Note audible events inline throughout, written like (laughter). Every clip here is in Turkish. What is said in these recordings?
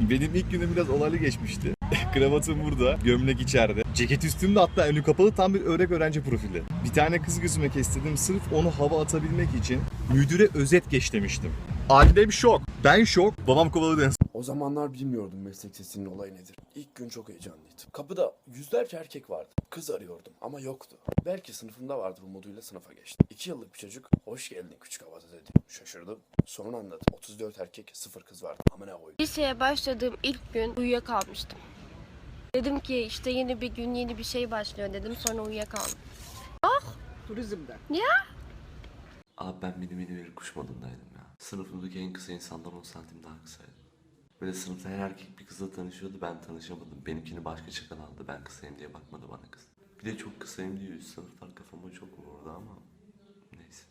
Benim ilk günüm biraz olaylı geçmişti. (laughs) Kravatım burada, gömlek içeride. Ceket üstümde hatta önü kapalı tam bir örnek öğrenci profili. Bir tane kız gözüme kestirdim sırf onu hava atabilmek için müdüre özet geç demiştim. Annem şok, ben şok, babam kovaladı en O zamanlar bilmiyordum meslek sesinin olayı nedir. İlk gün çok heyecanlıydım. Kapıda yüzlerce erkek vardı. Kız arıyordum ama yoktu. Belki sınıfımda vardır umuduyla sınıfa geçtim. İki yıllık bir çocuk hoş geldin küçük havada dedi. Şaşırdım. Sonra anladım. 34 erkek sıfır kız vardı. Amına koydum. Liseye başladığım ilk gün uyuyakalmıştım. Dedim ki işte yeni bir gün yeni bir şey başlıyor dedim sonra uyuyakaldım. Turizmde. Abi ben mini mini bir kuş modundaydım ya. Sınıfımdaki en kısa insandan 10 santim daha kısaydı. Böyle sınıfta her erkek bir kızla tanışıyordu ben tanışamadım. Benimkini başka çakal aldı ben kısayım diye bakmadı bana kız. Bir de çok kısayım diye üst sınıflar kafama çok vurdu ama neyse.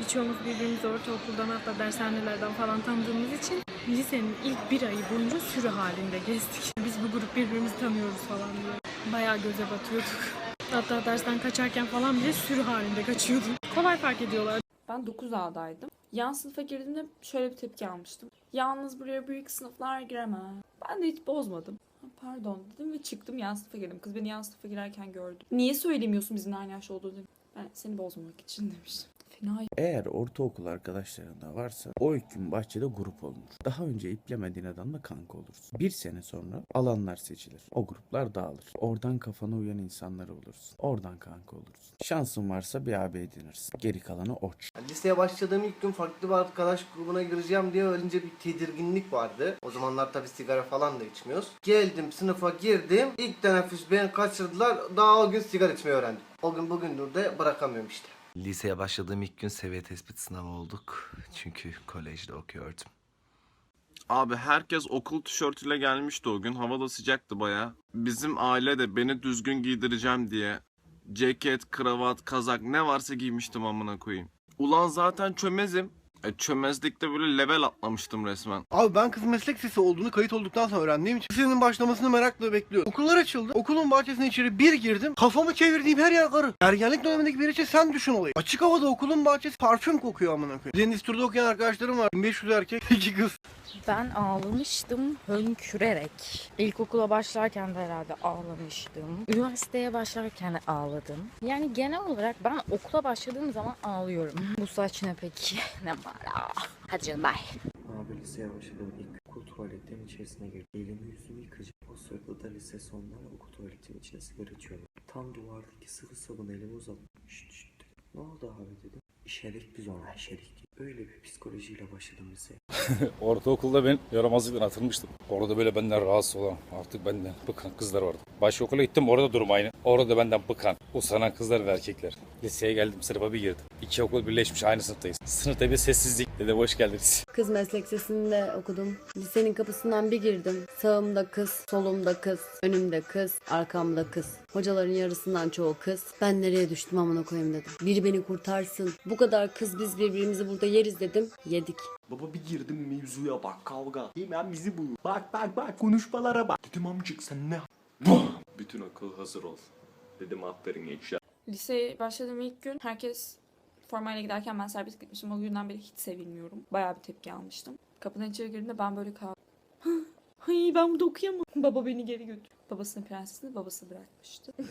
Birçoğumuz birbirimizi ortaokuldan hatta dershanelerden falan tanıdığımız için lisenin ilk bir ayı boyunca sürü halinde gezdik. (laughs) Biz bu grup birbirimizi tanıyoruz falan diye. Bayağı göze batıyorduk. (laughs) Hatta dersten kaçarken falan bile sürü halinde kaçıyorduk. Kolay fark ediyorlar. Ben 9A'daydım. Yan sınıfa girdiğimde şöyle bir tepki almıştım. Yalnız buraya büyük sınıflar giremez. Ben de hiç bozmadım. Pardon dedim ve çıktım yan sınıfa girdim. Kız beni yan sınıfa girerken gördü. Niye söylemiyorsun bizim aynı yaşta olduğunu. Ben seni bozmamak için demiştim. Fena Eğer ortaokul arkadaşlarında varsa o ilk gün bahçede grup olunur. Daha önce iplemediğin adamla kanka olursun. Bir sene sonra alanlar seçilir. O gruplar dağılır. Oradan kafana uyan insanlar olursun. Oradan kanka olursun. Şansın varsa bir abi edinirsin. Geri kalanı oç. Liseye başladığım ilk gün farklı bir arkadaş grubuna gireceğim diye önce bir tedirginlik vardı. O zamanlar tabii sigara falan da içmiyoruz. Geldim sınıfa girdim. İlk teneffüs beni kaçırdılar. Daha o gün sigara içmeyi öğrendim. O gün bugündür de bırakamıyorum işte. Liseye başladığım ilk gün seviye tespit sınavı olduk. Çünkü kolejde okuyordum. Abi herkes okul tişörtüyle gelmişti o gün. Hava da sıcaktı baya. Bizim aile de beni düzgün giydireceğim diye ceket, kravat, kazak ne varsa giymiştim amına koyayım. Ulan zaten çömezim. E, çömezlikte böyle level atlamıştım resmen. Abi ben kız meslek sesi olduğunu kayıt olduktan sonra öğrendiğim için lisenin başlamasını merakla bekliyorum. Okullar açıldı. Okulun bahçesine içeri bir girdim. Kafamı çevirdiğim her yer karı. Ergenlik dönemindeki bir için sen düşün olayı. Açık havada okulun bahçesi parfüm kokuyor amına koyayım. Endüstride okuyan arkadaşlarım var. 1500 erkek, (laughs) 2 kız. Ben ağlamıştım hönkürerek. İlkokula başlarken de herhalde ağlamıştım. Üniversiteye başlarken de ağladım. Yani genel olarak ben okula başladığım zaman ağlıyorum. Bu saç ne peki? (laughs) ne var? Hadi canım bye. Abi liseye başladığım ilk okul tuvaletinin içerisine girdim. Elimi yüzümü yıkayacağım. O sırada da lise sonları okul tuvaletinin içine sigara içiyorum. Tam duvardaki sıvı sabun elimi uzattım. Şşt şşt. Ne oldu abi dedim. İşerik biz ona işerik. Öyle bir psikolojiyle başladım liseye. (laughs) Ortaokulda ben yaramazlıkla atılmıştım. Orada böyle benden rahatsız olan, artık benden bıkan kızlar vardı. Başka okula gittim orada durum aynı. Orada benden bıkan, usanan kızlar ve erkekler. Liseye geldim sınıfa bir girdim. İki okul birleşmiş aynı sınıftayız. Sınıfta bir sessizlik. Dede hoş geldiniz. (laughs) Kız meslek sesinde okudum. Lisenin kapısından bir girdim. Sağımda kız, solumda kız, önümde kız, arkamda kız. Hocaların yarısından çoğu kız. Ben nereye düştüm amına koyayım dedim. Biri beni kurtarsın. Bu kadar kız biz birbirimizi burada yeriz dedim. Yedik. Baba bir girdim mevzuya bak kavga. Hemen bizi bul. Bak bak bak konuşmalara bak. Dedim amcık sen ne? Bütün okul hazır ol. Dedim aferin gençler. Liseye başladığım ilk gün herkes formayla giderken ben serbest gitmişim. O günden beri hiç sevilmiyorum. Bayağı bir tepki almıştım. Kapıdan içeri girdiğimde ben böyle kaldım. (gasps) Ay ben burada okuyamam. Baba beni geri götür. Babasının prensesini babası bırakmıştı. (laughs)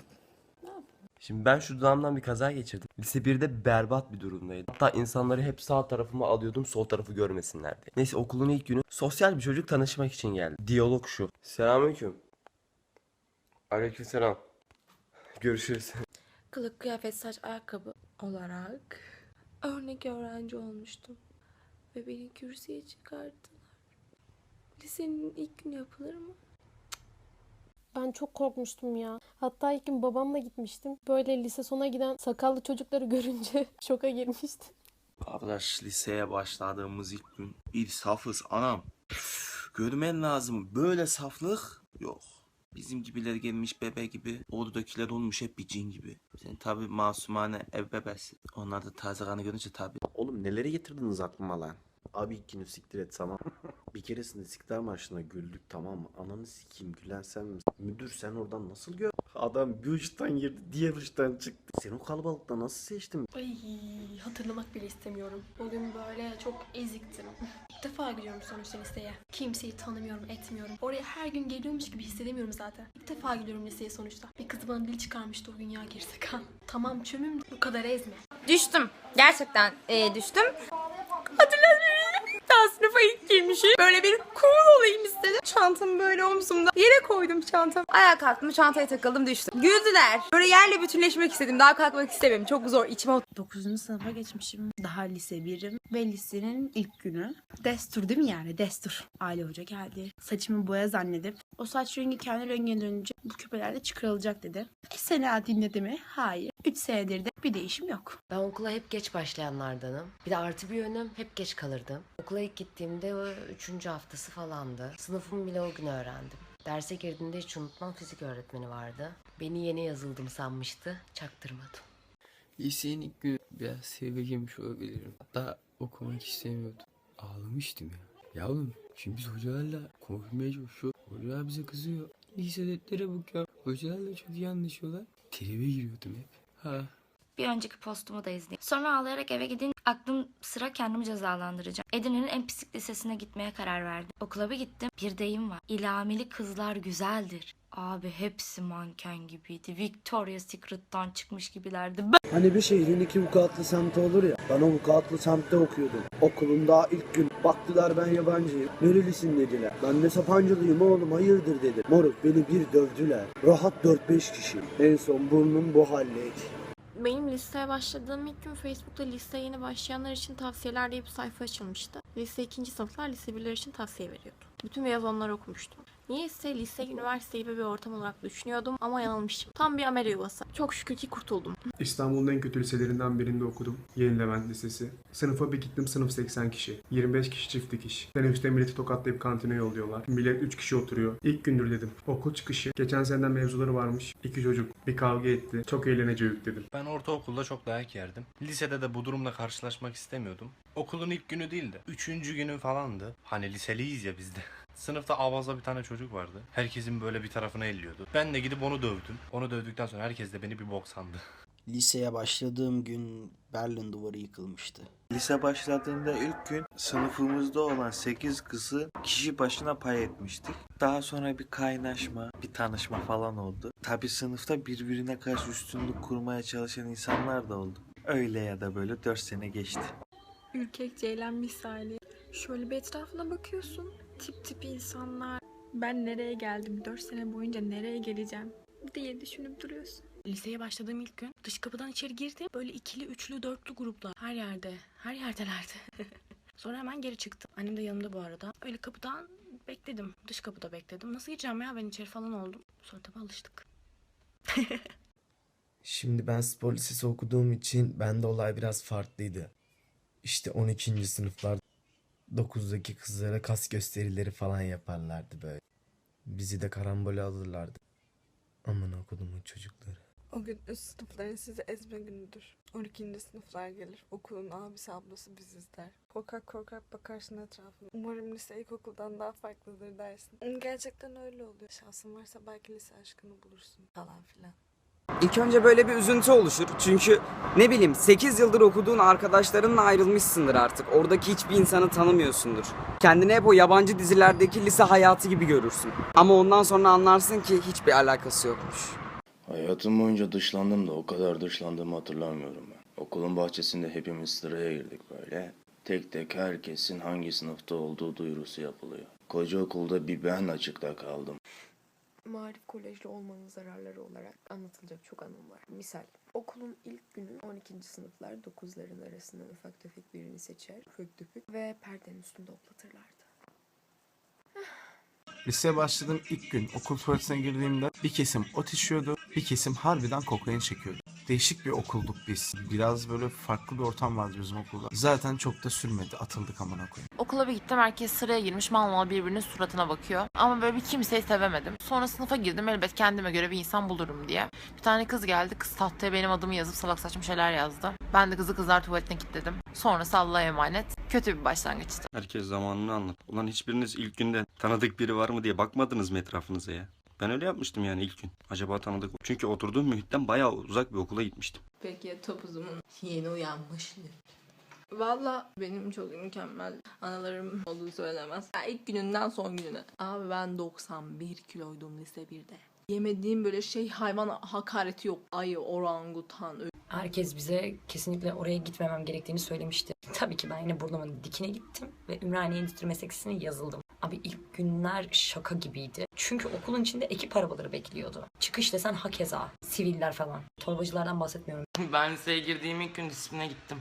Şimdi ben şu dudağımdan bir kaza geçirdim. Lise 1'de berbat bir durumdaydım. Hatta insanları hep sağ tarafıma alıyordum sol tarafı görmesinler diye. Neyse okulun ilk günü sosyal bir çocuk tanışmak için geldi. Diyalog şu. Selamünaleyküm. Aleykümselam. Görüşürüz. (laughs) Kılık, kıyafet, saç, ayakkabı olarak örnek öğrenci olmuştum. Ve beni kürsüye çıkarttılar. Lisenin ilk günü yapılır mı? Ben çok korkmuştum ya. Hatta ilk gün babamla gitmiştim. Böyle lise sona giden sakallı çocukları görünce (laughs) şoka girmiştim. Arkadaş liseye başladığımız ilk gün bir safız anam. Görmen lazım böyle saflık yok. Bizim gibiler gelmiş bebe gibi. Oradakiler olmuş hep bir cin gibi. Sen tabi masumane ev bebesi. Onlar da taze kanı görünce tabi. Oğlum neleri getirdiniz aklıma lan? Abi ilk günü siktir et tamam. (laughs) bir keresinde istiklal marşına güldük tamam mı? Ananı sikeyim gülen sen misin? Müdür sen oradan nasıl gör? Adam bir uçtan girdi diğer uçtan çıktı. Sen o kalabalıkta nasıl seçtin? Ay hatırlamak bile istemiyorum. O gün böyle çok eziktim. İlk defa gidiyorum sonuçta liseye. Kimseyi tanımıyorum, etmiyorum. Oraya her gün geliyormuş gibi hissedemiyorum zaten. İlk defa gidiyorum liseye sonuçta. Bir kız bana dil çıkarmıştı o gün ya gerizekalı. Tamam çömüm bu kadar ezme. Düştüm. Gerçekten e, düştüm. İlk girmişim. Böyle bir cool olayım istedim. Çantamı böyle omzumda yere koydum çantamı. Ayağa kalktım çantaya takıldım düştüm. Güldüler. Böyle yerle bütünleşmek istedim. Daha kalkmak istemiyorum. Çok zor içime 9. sınıfa geçmişim. Daha lise 1'im ve lisenin ilk günü. Destur değil mi yani? Destur. Aile hoca geldi. Saçımı boya zannedip o saç rengi kendi rengine dönünce bu küpeler de çıkarılacak dedi. E sene dinledi mi? Hayır. 3 senedir de bir değişim yok. Ben okula hep geç başlayanlardanım. Bir de artı bir yönüm hep geç kalırdım. Okula ilk gittiğimde o üçüncü haftası falandı. Sınıfımı bile o gün öğrendim. Derse girdiğimde hiç unutmam fizik öğretmeni vardı. Beni yeni yazıldım sanmıştı. Çaktırmadım. Lisenin ilk günü biraz seveceğim olabilirim. Hatta okumak istemiyordum. Ağlamıştım ya. Ya oğlum şimdi biz hocalarla konuşmaya çalışıyor. Hocalar bize kızıyor. Lise deftere bakıyor. Hocalarla çok iyi anlaşıyorlar. Tribe giriyordum hep. Ha. Bir önceki postumu da izleyeyim. Sonra ağlayarak eve gidin. Aklım sıra kendimi cezalandıracağım. Edirne'nin en pislik lisesine gitmeye karar verdim. Okula bir gittim. Bir deyim var. İlamili kızlar güzeldir. Abi hepsi manken gibiydi. Victoria's Secret'tan çıkmış gibilerdi. Ben... Hani bir şehrin iki vukuatlı semti olur ya. Ben o vukuatlı semtte okuyordum. Okulun daha ilk gün. Baktılar ben yabancıyım. Nerelisin dediler. Ben de Sapancılıyım oğlum hayırdır dedim. Moruk beni bir dövdüler. Rahat 4-5 kişi. En son burnum bu haldeydi. Benim liseye başladığım ilk gün Facebook'ta liseye yeni başlayanlar için tavsiyeler diye bir sayfa açılmıştı. Lise 2. sınıflar lise 1'ler için tavsiye veriyordu. Bütün beyaz onları okumuştum. Niyeyse lise, üniversite gibi bir ortam olarak düşünüyordum ama yanılmışım. Tam bir amele yuvası. Çok şükür ki kurtuldum. İstanbul'un en kötü liselerinden birinde okudum. Yeni Levent Lisesi. Sınıfa bir gittim sınıf 80 kişi. 25 kişi çift dikiş. Teneffüste milleti tokatlayıp kantine yolluyorlar. Millet 3 kişi oturuyor. İlk gündür dedim. Okul çıkışı. Geçen seneden mevzuları varmış. İki çocuk. Bir kavga etti. Çok eğleneceğiz dedim. Ben ortaokulda çok dayak yerdim. Lisede de bu durumla karşılaşmak istemiyordum. Okulun ilk günü değildi. Üçüncü günü falandı. Hani liseliyiz ya bizde. (laughs) Sınıfta avaza bir tane çocuk vardı. Herkesin böyle bir tarafına elliyordu. Ben de gidip onu dövdüm. Onu dövdükten sonra herkes de beni bir bok sandı. (laughs) Liseye başladığım gün Berlin duvarı yıkılmıştı. Lise başladığımda ilk gün sınıfımızda olan 8 kızı kişi başına pay etmiştik. Daha sonra bir kaynaşma, bir tanışma falan oldu. Tabi sınıfta birbirine karşı üstünlük kurmaya çalışan insanlar da oldu. Öyle ya da böyle 4 sene geçti. Ürkek ceylan misali. Şöyle bir etrafına bakıyorsun. Tip tip insanlar. Ben nereye geldim? 4 sene boyunca nereye geleceğim? diye düşünüp duruyorsun. Liseye başladığım ilk gün dış kapıdan içeri girdim. Böyle ikili, üçlü, dörtlü gruplar. Her yerde. Her yerdelerdi. (laughs) Sonra hemen geri çıktım. Annem de yanımda bu arada. Öyle kapıdan bekledim. Dış kapıda bekledim. Nasıl gireceğim ya ben içeri falan oldum. Sonra tabii alıştık. (laughs) Şimdi ben spor lisesi okuduğum için bende olay biraz farklıydı. İşte 12. sınıflar 9'daki kızlara kas gösterileri falan yaparlardı böyle. Bizi de karambole alırlardı. Aman okudumun çocukları. O gün üst sınıfların sizi ezme günüdür. 12. sınıflar gelir. Okulun abisi ablası biziz der. Korkak korkak bakarsın etrafına. Umarım lise ilkokuldan daha farklıdır dersin. Gerçekten öyle oluyor. Şansın varsa belki lise aşkını bulursun falan filan. İlk önce böyle bir üzüntü oluşur. Çünkü ne bileyim 8 yıldır okuduğun arkadaşlarınla ayrılmışsındır artık. Oradaki hiçbir insanı tanımıyorsundur. Kendini hep o yabancı dizilerdeki lise hayatı gibi görürsün. Ama ondan sonra anlarsın ki hiçbir alakası yokmuş. Hayatım boyunca dışlandım da o kadar dışlandığımı hatırlamıyorum ben. Okulun bahçesinde hepimiz sıraya girdik böyle. Tek tek herkesin hangi sınıfta olduğu duyurusu yapılıyor. Koca okulda bir ben açıkta kaldım. Marif Kolejli olmanın zararları olarak anlatılacak çok anım var. Misal, okulun ilk günü 12. sınıflar 9'ların arasından ufak tefek birini seçer, ufak tefek ve perdenin üstünde oklatırlardı. Liseye başladığım ilk gün okul tuvaletine girdiğimde bir kesim ot içiyordu, bir kesim harbiden kokain çekiyordu. Değişik bir okulduk biz. Biraz böyle farklı bir ortam vardı bizim okulda. Zaten çok da sürmedi. Atıldık amına koyayım. Okula bir gittim herkes sıraya girmiş mal mal birbirinin suratına bakıyor. Ama böyle bir kimseyi sevemedim. Sonra sınıfa girdim elbet kendime göre bir insan bulurum diye. Bir tane kız geldi kız tahtaya benim adımı yazıp salak saçma şeyler yazdı. Ben de kızı kızlar tuvaletine kilitledim. Sonrası Allah'a emanet. Kötü bir başlangıçtı. Herkes zamanını anlat. Ulan hiçbiriniz ilk günde tanıdık biri var mı diye bakmadınız mı etrafınıza ya? Ben öyle yapmıştım yani ilk gün. Acaba tanıdık mı? Çünkü oturduğum mühitten bayağı uzak bir okula gitmiştim. Peki ya topuzumun yeni uyanmış Valla benim çok mükemmel anılarım olduğu söylemez. Ya ilk gününden son gününe. Abi ben 91 kiloydum lise 1'de. Yemediğim böyle şey hayvan hakareti yok. Ayı, orangutan, ö- Herkes bize kesinlikle oraya gitmemem gerektiğini söylemişti. (laughs) Tabii ki ben yine burnumun dikine gittim ve Ümraniye Endüstri Meslek yazıldım. Abi ilk günler şaka gibiydi. Çünkü okulun içinde ekip arabaları bekliyordu. Çıkış desen hakeza. Siviller falan. Torbacılardan bahsetmiyorum. (laughs) Ben liseye girdiğim ilk gün disipline gittim.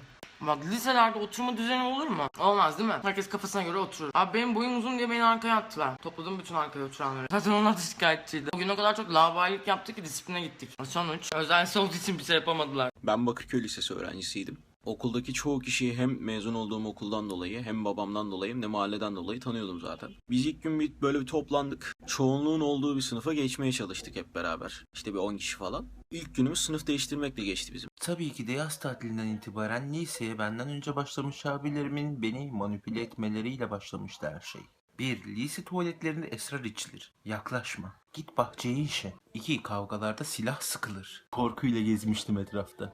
Bak liselerde oturma düzeni olur mu? Olmaz değil mi? Herkes kafasına göre oturur. Abi benim boyum uzun diye beni arkaya attılar. Topladım bütün arkaya oturanları. (laughs) Zaten onlar da şikayetçiydi. O gün o kadar çok lavailik yaptık ki disipline gittik. Sonuç özel olduğu için bir şey yapamadılar. Ben Bakırköy Lisesi öğrencisiydim. Okuldaki çoğu kişiyi hem mezun olduğum okuldan dolayı hem babamdan dolayı hem de mahalleden dolayı tanıyordum zaten. Biz ilk gün bir böyle bir toplandık. Çoğunluğun olduğu bir sınıfa geçmeye çalıştık hep beraber. İşte bir 10 kişi falan. İlk günümüz sınıf değiştirmekle geçti bizim. Tabii ki de yaz tatilinden itibaren liseye benden önce başlamış abilerimin beni manipüle etmeleriyle başlamıştı her şey. 1. Lise tuvaletlerinde esrar içilir. Yaklaşma. Git bahçeye işe. 2. Kavgalarda silah sıkılır. Korkuyla gezmiştim etrafta.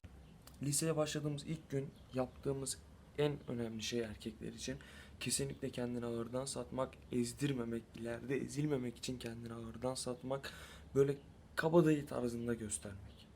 Liseye başladığımız ilk gün yaptığımız en önemli şey erkekler için kesinlikle kendini ağırdan satmak, ezdirmemek, ileride ezilmemek için kendini ağırdan satmak, böyle kabadayı tarzında göstermek.